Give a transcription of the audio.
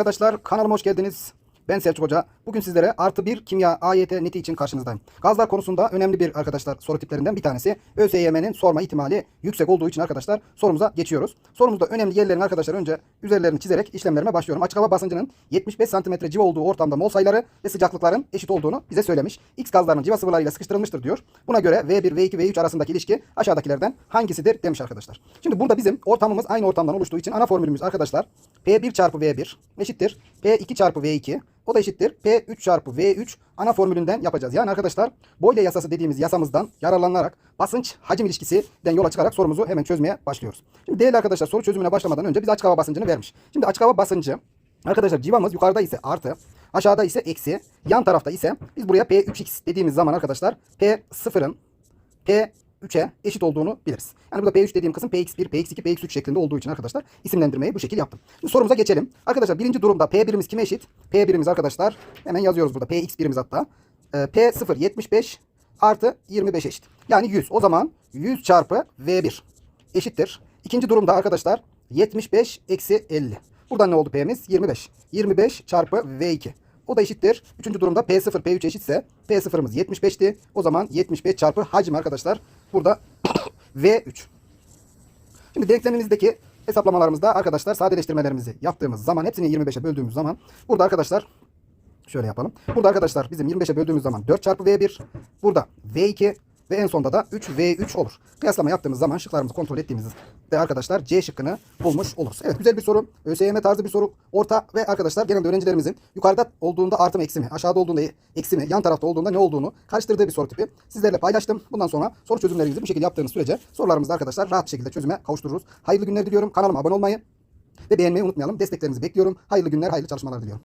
arkadaşlar kanalıma hoş geldiniz. Ben Selçuk Hoca. Bugün sizlere artı bir kimya AYT neti için karşınızdayım. Gazlar konusunda önemli bir arkadaşlar soru tiplerinden bir tanesi. ÖSYM'nin sorma ihtimali yüksek olduğu için arkadaşlar sorumuza geçiyoruz. Sorumuzda önemli yerlerin arkadaşlar önce üzerlerini çizerek işlemlerime başlıyorum. Açık hava basıncının 75 cm civa olduğu ortamda mol sayıları ve sıcaklıkların eşit olduğunu bize söylemiş. X gazlarının civa sıvılarıyla sıkıştırılmıştır diyor. Buna göre V1, V2, V3 arasındaki ilişki aşağıdakilerden hangisidir demiş arkadaşlar. Şimdi burada bizim ortamımız aynı ortamdan oluştuğu için ana formülümüz arkadaşlar P1 çarpı V1 eşittir P2 çarpı V2 o da eşittir P3 çarpı V3 ana formülünden yapacağız. Yani arkadaşlar Boyle yasası dediğimiz yasamızdan yararlanarak basınç hacim ilişkisinden yola çıkarak sorumuzu hemen çözmeye başlıyoruz. Şimdi değerli arkadaşlar soru çözümüne başlamadan önce bize açık hava basıncını vermiş. Şimdi açık hava basıncı arkadaşlar civamız yukarıda ise artı aşağıda ise eksi yan tarafta ise biz buraya P3x dediğimiz zaman arkadaşlar P0'ın P3'e eşit olduğunu biliriz. Yani burada P3 dediğim kısım Px1, Px2, Px3 şeklinde olduğu için arkadaşlar isimlendirmeyi bu şekil yaptım. Şimdi sorumuza geçelim. Arkadaşlar birinci durumda P1'imiz kime eşit? P1'imiz arkadaşlar hemen yazıyoruz burada. Px1'imiz hatta. Ee, P0 75 artı 25 eşit. Yani 100. O zaman 100 çarpı V1 eşittir. İkinci durumda arkadaşlar 75 eksi 50. Buradan ne oldu P'miz? 25. 25 çarpı V2. O da eşittir. Üçüncü durumda P0 P3 eşitse P0'ımız 75'ti. O zaman 75 çarpı hacim arkadaşlar. Burada V3. Şimdi denklemimizdeki hesaplamalarımızda arkadaşlar sadeleştirmelerimizi yaptığımız zaman hepsini 25'e böldüğümüz zaman burada arkadaşlar şöyle yapalım. Burada arkadaşlar bizim 25'e böldüğümüz zaman 4 çarpı V1. Burada V2 ve en sonda da 3V3 olur. Kıyaslama yaptığımız zaman şıklarımızı kontrol ettiğimizde arkadaşlar C şıkkını bulmuş oluruz. Evet güzel bir soru. ÖSYM tarzı bir soru. Orta ve arkadaşlar genelde öğrencilerimizin yukarıda olduğunda artı mı eksi mi, aşağıda olduğunda eksi mi, yan tarafta olduğunda ne olduğunu karıştırdığı bir soru tipi. Sizlerle paylaştım. Bundan sonra soru çözümlerinizi bu şekilde yaptığınız sürece sorularımızı arkadaşlar rahat bir şekilde çözüme kavuştururuz. Hayırlı günler diliyorum. Kanalıma abone olmayı ve beğenmeyi unutmayalım. Desteklerinizi bekliyorum. Hayırlı günler, hayırlı çalışmalar diliyorum.